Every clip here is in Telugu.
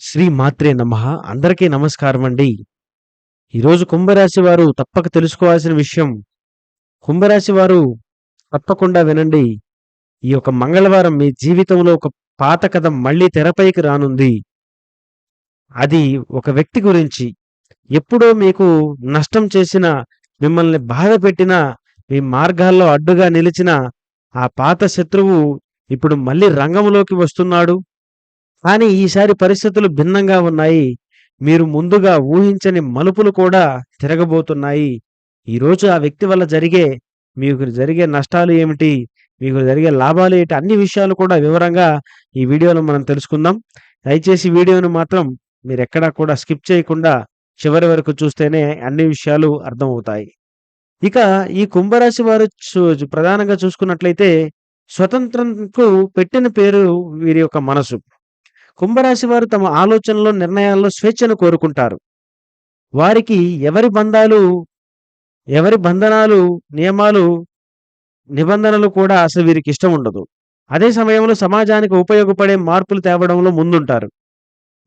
శ్రీ మాత్రే నమః. అందరికీ నమస్కారం అండి. ఈరోజు కుంభరాశి వారు తప్పక తెలుసుకోవాల్సిన విషయం కుంభరాశి వారు తప్పకుండా వినండి. ఈ యొక్క మంగళవారం మీ జీవితంలో ఒక పాత కథ మళ్ళీ తెరపైకి రానుంది. అది ఒక వ్యక్తి గురించి ఎప్పుడో మీకు నష్టం చేసిన మిమ్మల్ని బాధ పెట్టిన మీ మార్గాల్లో అడ్డుగా నిలిచిన ఆ పాత శత్రువు ఇప్పుడు మళ్ళీ రంగంలోకి వస్తున్నాడు. కానీ ఈసారి పరిస్థితులు భిన్నంగా ఉన్నాయి. మీరు ముందుగా ఊహించని మలుపులు కూడా తిరగబోతున్నాయి. ఈరోజు ఆ వ్యక్తి వల్ల జరిగే మీకు జరిగే నష్టాలు ఏమిటి? మీకు జరిగే లాభాలు ఏంటి అన్ని విషయాలు కూడా వివరంగా ఈ వీడియోలో మనం తెలుసుకుందాం. దయచేసి వీడియోను మాత్రం మీరు ఎక్కడా కూడా స్కిప్ చేయకుండా చివరి వరకు చూస్తేనే అన్ని విషయాలు అర్థమవుతాయి. ఇక ఈ కుంభరాశి వారు చూ- ప్రధానంగా చూసుకున్నట్లయితే స్వతంత్రంకు పెట్టిన పేరు వీరి యొక్క మనసు. కుంభరాశి వారు తమ ఆలోచనలో నిర్ణయాల్లో స్వేచ్ఛను కోరుకుంటారు. వారికి ఎవరి బంధాలు ఎవరి బంధనాలు నియమాలు నిబంధనలు కూడా అసలు వీరికి ఇష్టం ఉండదు. అదే సమయంలో సమాజానికి ఉపయోగపడే మార్పులు తేవడంలో ముందుంటారు.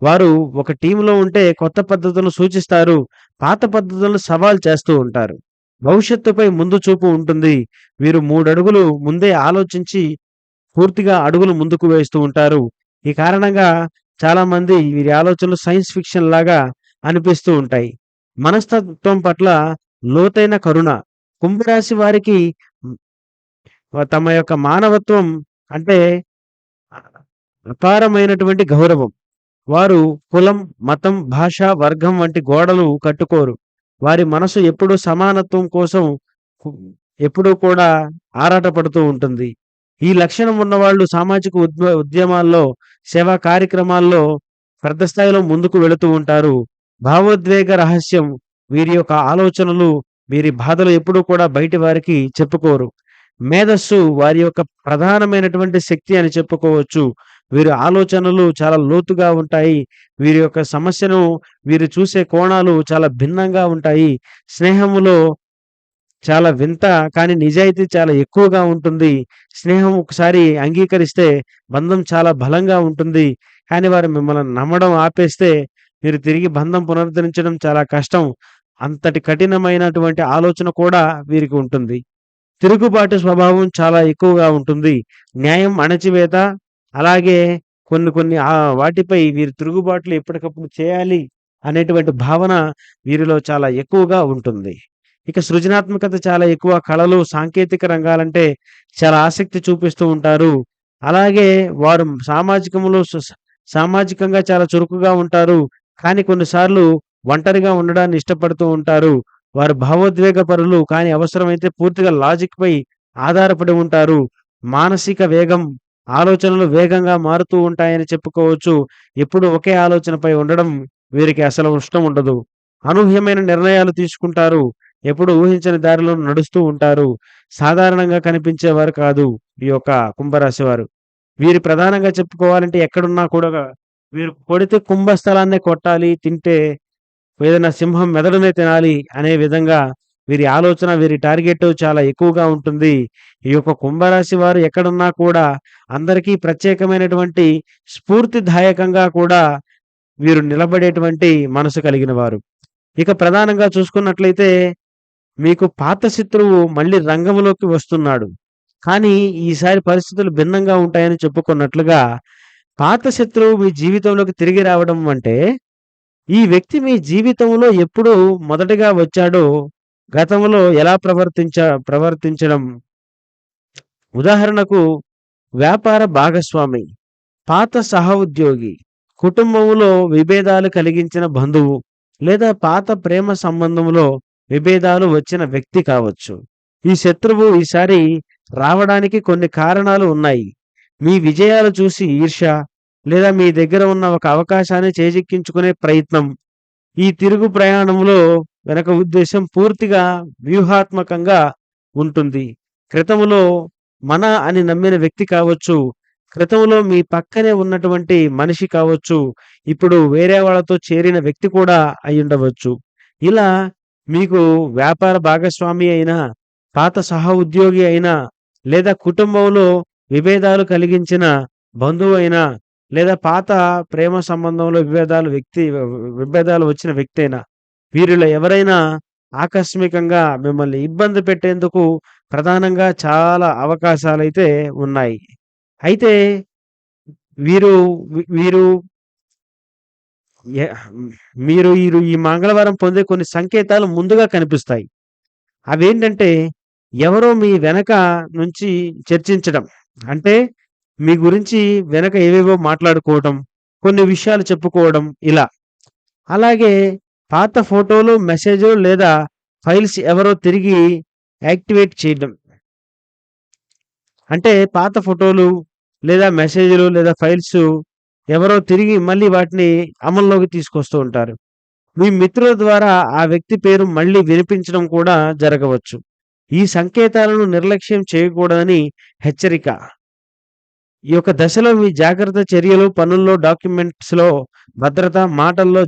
వారు ఒక టీంలో ఉంటే కొత్త పద్ధతులను సూచిస్తారు పాత పద్ధతులను సవాల్ చేస్తూ ఉంటారు. భవిష్యత్తుపై ముందు చూపు ఉంటుంది. వీరు మూడు అడుగులు ముందే ఆలోచించి పూర్తిగా అడుగులు ముందుకు వేస్తూ ఉంటారు. ఈ కారణంగా చాలామంది వీరి ఆలోచనలు సైన్స్ ఫిక్షన్ లాగా అనిపిస్తూ ఉంటాయి. మనస్తత్వం పట్ల లోతైన కరుణ కుంభరాశి వారికి తమ యొక్క మానవత్వం అంటే అపారమైనటువంటి గౌరవం. వారు కులం మతం భాష వర్గం వంటి గోడలు కట్టుకోరు. వారి మనసు ఎప్పుడూ సమానత్వం కోసం ఎప్పుడూ కూడా ఆరాటపడుతూ ఉంటుంది. ఈ లక్షణం ఉన్నవాళ్ళు సామాజిక ఉద్య ఉద్యమాల్లో సేవా కార్యక్రమాల్లో పెద్ద స్థాయిలో ముందుకు వెళుతూ ఉంటారు. భావోద్వేగ రహస్యం వీరి యొక్క ఆలోచనలు వీరి బాధలు ఎప్పుడూ కూడా బయటి వారికి చెప్పుకోరు. మేధస్సు వారి యొక్క ప్రధానమైనటువంటి శక్తి అని చెప్పుకోవచ్చు. వీరి ఆలోచనలు చాలా లోతుగా ఉంటాయి. వీరి యొక్క సమస్యను వీరు చూసే కోణాలు చాలా భిన్నంగా ఉంటాయి. స్నేహములో చాలా వింత కానీ నిజాయితీ చాలా ఎక్కువగా ఉంటుంది. స్నేహం ఒకసారి అంగీకరిస్తే బంధం చాలా బలంగా ఉంటుంది. కానీ వారు మిమ్మల్ని నమ్మడం ఆపేస్తే మీరు తిరిగి బంధం పునరుద్ధరించడం చాలా కష్టం. అంతటి కఠినమైనటువంటి ఆలోచన కూడా వీరికి ఉంటుంది. తిరుగుబాటు స్వభావం చాలా ఎక్కువగా ఉంటుంది. న్యాయం అణచివేత. అలాగే కొన్ని కొన్ని వాటిపై వీరు తిరుగుబాట్లు ఎప్పటికప్పుడు చేయాలి అనేటువంటి భావన వీరిలో చాలా ఎక్కువగా ఉంటుంది. ఇక సృజనాత్మకత చాలా ఎక్కువ. కళలు సాంకేతిక రంగాలంటే చాలా ఆసక్తి చూపిస్తూ ఉంటారు. అలాగే వారు సామాజికంలో సామాజికంగా చాలా చురుకుగా ఉంటారు. కానీ కొన్నిసార్లు ఒంటరిగా ఉండడాన్ని ఇష్టపడుతూ ఉంటారు. వారు భావోద్వేగ పరులు కానీ అవసరమైతే పూర్తిగా లాజిక్ పై ఆధారపడి ఉంటారు. మానసిక వేగం ఆలోచనలు వేగంగా మారుతూ ఉంటాయని చెప్పుకోవచ్చు. ఎప్పుడు ఒకే ఆలోచనపై ఉండడం వీరికి అసలు ఇష్టం ఉండదు. అనూహ్యమైన నిర్ణయాలు తీసుకుంటారు. ఎప్పుడు ఊహించని దారిలో నడుస్తూ ఉంటారు. సాధారణంగా కనిపించేవారు కాదు ఈ యొక్క కుంభరాశి వారు. వీరు ప్రధానంగా చెప్పుకోవాలంటే ఎక్కడున్నా కూడా వీరు కొడితే కుంభస్థలాన్నే కొట్టాలి తింటే ఏదైనా సింహం మెదడునే తినాలి అనే విధంగా వీరి ఆలోచన వీరి టార్గెట్ చాలా ఎక్కువగా ఉంటుంది. ఈ యొక్క కుంభరాశి వారు ఎక్కడున్నా కూడా అందరికీ ప్రత్యేకమైనటువంటి స్ఫూర్తిదాయకంగా కూడా వీరు నిలబడేటువంటి మనసు కలిగిన వారు. ఇక ప్రధానంగా చూసుకున్నట్లయితే మీకు పాత శత్రువు మళ్ళీ రంగంలోకి వస్తున్నాడు. కానీ ఈసారి పరిస్థితులు భిన్నంగా ఉంటాయని చెప్పుకున్నట్లుగా పాత శత్రువు మీ జీవితంలోకి తిరిగి రావడం అంటే ఈ వ్యక్తి మీ జీవితంలో ఎప్పుడు మొదటగా వచ్చాడో గతంలో ఎలా ప్రవర్తించ ప్రవర్తించడం? ఉదాహరణకు వ్యాపార భాగస్వామి పాత సహోద్యోగి కుటుంబంలో విభేదాలు కలిగించిన బంధువు లేదా పాత ప్రేమ సంబంధంలో విభేదాలు వచ్చిన వ్యక్తి కావచ్చు. ఈ శత్రువు ఈసారి రావడానికి కొన్ని కారణాలు ఉన్నాయి. మీ విజయాలు చూసి ఈర్ష్య లేదా మీ దగ్గర ఉన్న ఒక అవకాశాన్ని చేజిక్కించుకునే ప్రయత్నం. ఈ తిరుగు ప్రయాణంలో వెనక ఉద్దేశం పూర్తిగా వ్యూహాత్మకంగా ఉంటుంది. క్రితములో మన అని నమ్మిన వ్యక్తి కావచ్చు క్రితంలో మీ పక్కనే ఉన్నటువంటి మనిషి కావచ్చు ఇప్పుడు వేరే వాళ్ళతో చేరిన వ్యక్తి కూడా అయి ఉండవచ్చు ఇలా మీకు వ్యాపార భాగస్వామి అయినా పాత సహ ఉద్యోగి అయినా లేదా కుటుంబంలో విభేదాలు కలిగించిన బంధువు అయినా లేదా పాత ప్రేమ సంబంధంలో విభేదాలు వ్యక్తి విభేదాలు వచ్చిన వ్యక్తి అయినా వీరిలో ఎవరైనా ఆకస్మికంగా మిమ్మల్ని ఇబ్బంది పెట్టేందుకు ప్రధానంగా చాలా అవకాశాలు అయితే ఉన్నాయి. అయితే వీరు వీరు మీరు ఈరు ఈ మంగళవారం పొందే కొన్ని సంకేతాలు ముందుగా కనిపిస్తాయి. అవేంటంటే ఎవరో మీ వెనక నుంచి చర్చించడం. అంటే మీ గురించి వెనక ఏవేవో మాట్లాడుకోవటం, కొన్ని విషయాలు చెప్పుకోవడం ఇలా. అలాగే పాత ఫోటోలు, మెసేజ్ లేదా ఫైల్స్ ఎవరో తిరిగి యాక్టివేట్ చేయడం. అంటే పాత ఫోటోలు లేదా మెసేజ్లు లేదా ఫైల్స్ ఎవరో తిరిగి మళ్ళీ వాటిని అమల్లోకి తీసుకొస్తూ ఉంటారు. మీ మిత్రుల ద్వారా ఆ వ్యక్తి పేరు మళ్ళీ వినిపించడం కూడా జరగవచ్చు. ఈ సంకేతాలను నిర్లక్ష్యం చేయకూడదని హెచ్చరిక. ఈ యొక్క దశలో మీ జాగ్రత్త చర్యలు, పనుల్లో, డాక్యుమెంట్స్‌లో భద్రత, మాటల్లో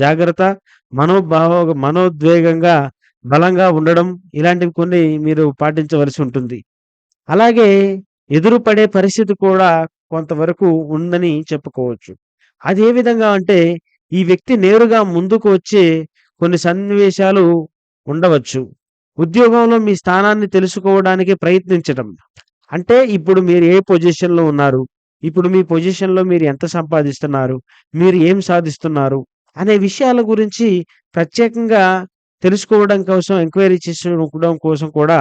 జాగ్రత్త, మనోభావ మనోద్వేగంగా బలంగా ఉండడం ఇలాంటివి కొన్ని మీరు పాటించవలసి ఉంటుంది. అలాగే ఎదురుపడే పరిస్థితి కూడా కొంతవరకు ఉందని చెప్పుకోవచ్చు. అది ఏ విధంగా అంటే ఈ వ్యక్తి నేరుగా ముందుకు వచ్చే కొన్ని సన్నివేశాలు ఉండవచ్చు. ఉద్యోగంలో మీ స్థానాన్ని తెలుసుకోవడానికి ప్రయత్నించడం. అంటే ఇప్పుడు మీరు ఏ పొజిషన్‌లో ఉన్నారు? ఇప్పుడు మీ పొజిషన్‌లో మీరు ఎంత సంపాదిస్తున్నారు? మీరు ఏం సాధిస్తున్నారు? అనే విషయాల గురించి ప్రత్యేకంగా తెలుసుకోవడం కోసం ఎంక్వైరీ చేసుకోవడం కోసం కూడా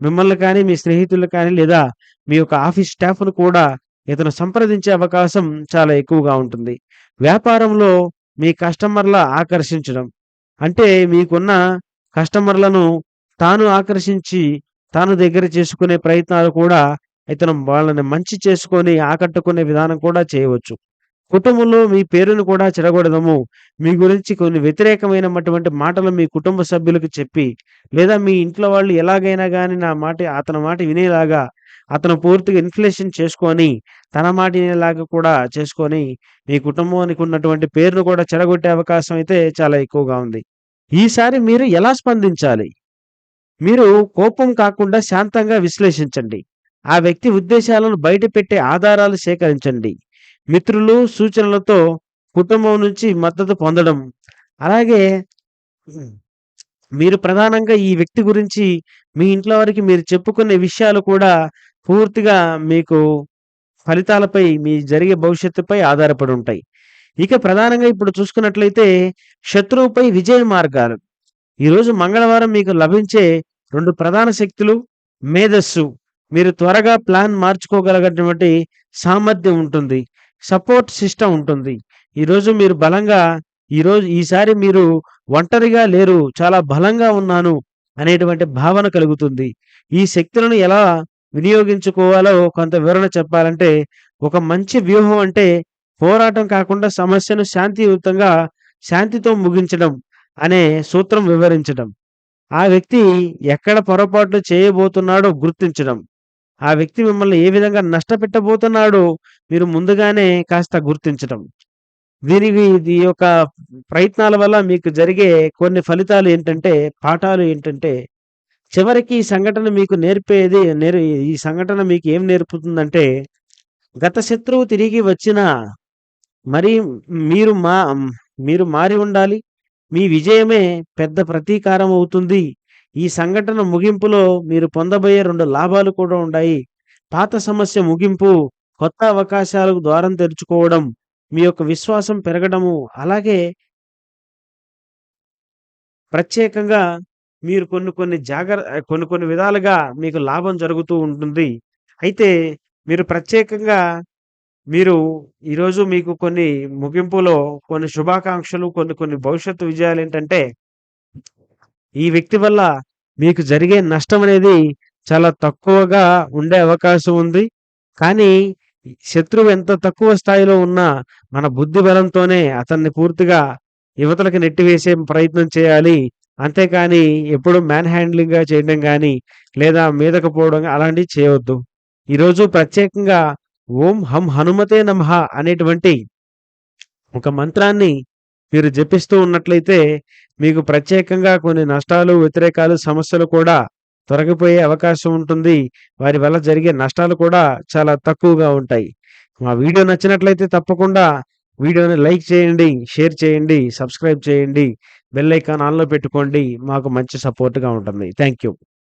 మిమ్మల్ని కానీ, మీ స్నేహితులు కానీ లేదా మీ యొక్క ఆఫీస్ స్టాఫ్‌ను కూడా ఇతను సంప్రదించే అవకాశం చాలా ఎక్కువగా ఉంటుంది. వ్యాపారంలో మీ కస్టమర్‌ల ఆకర్షించడం. అంటే మీకున్న కస్టమర్‌లను తాను ఆకర్షించి తాను దగ్గర చేసుకునే ప్రయత్నాలు కూడా ఇతను వాళ్ళని మంచి చేసుకొని ఆకట్టుకునే విధానం కూడా చేయవచ్చు. కుటుంబంలో మీ పేరును కూడా చెడగొడదాము. మీ గురించి కొన్ని వ్యతిరేకమైనటువంటి మాటలు మీ కుటుంబ సభ్యులకు చెప్పి లేదా మీ ఇంట్లో వాళ్ళు ఎలాగైనా కానీ నా మాట అతని మాట వినేలాగా అతను పూర్తిగా ఇన్‌ఫ్లేషన్ చేసుకొని తన మాటినేలాగా కూడా చేసుకొని మీ కుటుంబానికి ఉన్నటువంటి పేరును కూడా చెడగొట్టే అవకాశం అయితే చాలా ఎక్కువగా ఉంది. ఈసారి మీరు ఎలా స్పందించాలి? మీరు కోపం కాకుండా శాంతంగా విశ్లేషించండి. ఆ వ్యక్తి ఉద్దేశాలను బయటపెట్టే ఆధారాలు సేకరించండి. మిత్రులు, సూచనలతో కుటుంబం నుంచి మద్దతు పొందడం. అలాగే మీరు ప్రధానంగా ఈ వ్యక్తి గురించి మీ ఇంట్లో వారికి మీరు చెప్పుకునే విషయాలు కూడా పూర్తిగా మీకు ఫలితాలపై మీ జరిగే భవిష్యత్తుపై ఆధారపడి ఉంటాయి. ఇక ప్రధానంగా ఇప్పుడు చూసుకున్నట్లయితే శత్రువుపై విజయ మార్గాలు. ఈరోజు మంగళవారం మీకు లభించే రెండు ప్రధాన శక్తులు మేధస్సు. మీరు త్వరగా ప్లాన్ మార్చుకోగలగటువంటి సామర్థ్యం ఉంటుంది. సపోర్ట్ సిస్టమ్ ఉంటుంది. ఈరోజు మీరు బలంగా ఈరోజు ఈసారి మీరు ఒంటరిగా లేరు. చాలా బలంగా ఉన్నాను అనేటువంటి భావన కలుగుతుంది. ఈ శక్తులను ఎలా వినియోగించుకోవాలో కొంత వివరణ చెప్పాలంటే ఒక మంచి వ్యూహం అంటే పోరాటం కాకుండా సమస్యను శాంతియుతంగా శాంతితో ముగించడం అనే సూత్రం వివరించడం. ఆ వ్యక్తి ఎక్కడ పొరపాట్లు చేయబోతున్నాడో గుర్తించడం. ఆ వ్యక్తి మిమ్మల్ని ఏ విధంగా నష్టపెట్టబోతున్నాడో మీరు ముందుగానే కాస్త గుర్తించడం. దీనికి ఈ యొక్క ప్రయత్నాల వల్ల మీకు జరిగే కొన్ని ఫలితాలు ఏంటంటే పాఠాలు ఏంటంటే చివరికి ఈ సంఘటన మీకు నేర్పేది నేర్ ఈ సంఘటన మీకు ఏం నేర్పుతుందంటే గత శత్రువు తిరిగి వచ్చిన మరి మీరు మా మీరు మారి ఉండాలి. మీ విజయమే పెద్ద ప్రతీకారం అవుతుంది. ఈ సంఘటన ముగింపులో మీరు పొందబోయే రెండు లాభాలు కూడా ఉన్నాయి. పాత సమస్య ముగింపు, కొత్త అవకాశాలకు ద్వారం తెరుచుకోవడం, మీ యొక్క విశ్వాసం పెరగడము, అలాగే ప్రత్యేకంగా మీరు కొన్ని కొన్ని జాగ్ర కొన్ని కొన్ని విధాలుగా మీకు లాభం జరుగుతూ ఉంటుంది. అయితే మీరు ప్రత్యేకంగా మీరు ఈరోజు మీకు కొన్ని ముగింపులో కొన్ని శుభాకాంక్షలు, కొన్ని కొన్ని భవిష్యత్తు విజయాలు ఏంటంటే ఈ వ్యక్తి వల్ల మీకు జరిగే నష్టం అనేది చాలా తక్కువగా ఉండే అవకాశం ఉంది. కానీ శత్రువు ఎంత తక్కువ స్థాయిలో ఉన్నా మన బుద్ధి బలంతోనే అతన్ని పూర్తిగా యువతలకు నెట్టివేసే ప్రయత్నం చేయాలి. అంతేకాని ఎప్పుడు మ్యాన్ హ్యాండ్లింగ్‌గా చేయడం కానీ లేదా మీదకు పోవడం అలాంటివి చేయవద్దు. ఈరోజు ప్రత్యేకంగా ఓం హం హనుమతే నమః అనేటువంటి ఒక మంత్రాన్ని మీరు జపిస్తూ ఉన్నట్లయితే మీకు ప్రత్యేకంగా కొన్ని నష్టాలు, వ్యతిరేకాలు, సమస్యలు కూడా తొలగిపోయే అవకాశం ఉంటుంది. వారి వల్ల జరిగే నష్టాలు కూడా చాలా తక్కువగా ఉంటాయి. మా వీడియో నచ్చినట్లయితే తప్పకుండా వీడియోని లైక్ చేయండి, షేర్ చేయండి, సబ్స్క్రైబ్ చేయండి, బెల్ ఐకాన్ ఆన్‌లో పెట్టుకోండి. మాకు మంచి సపోర్ట్‌గా ఉంటుంది. Thank you.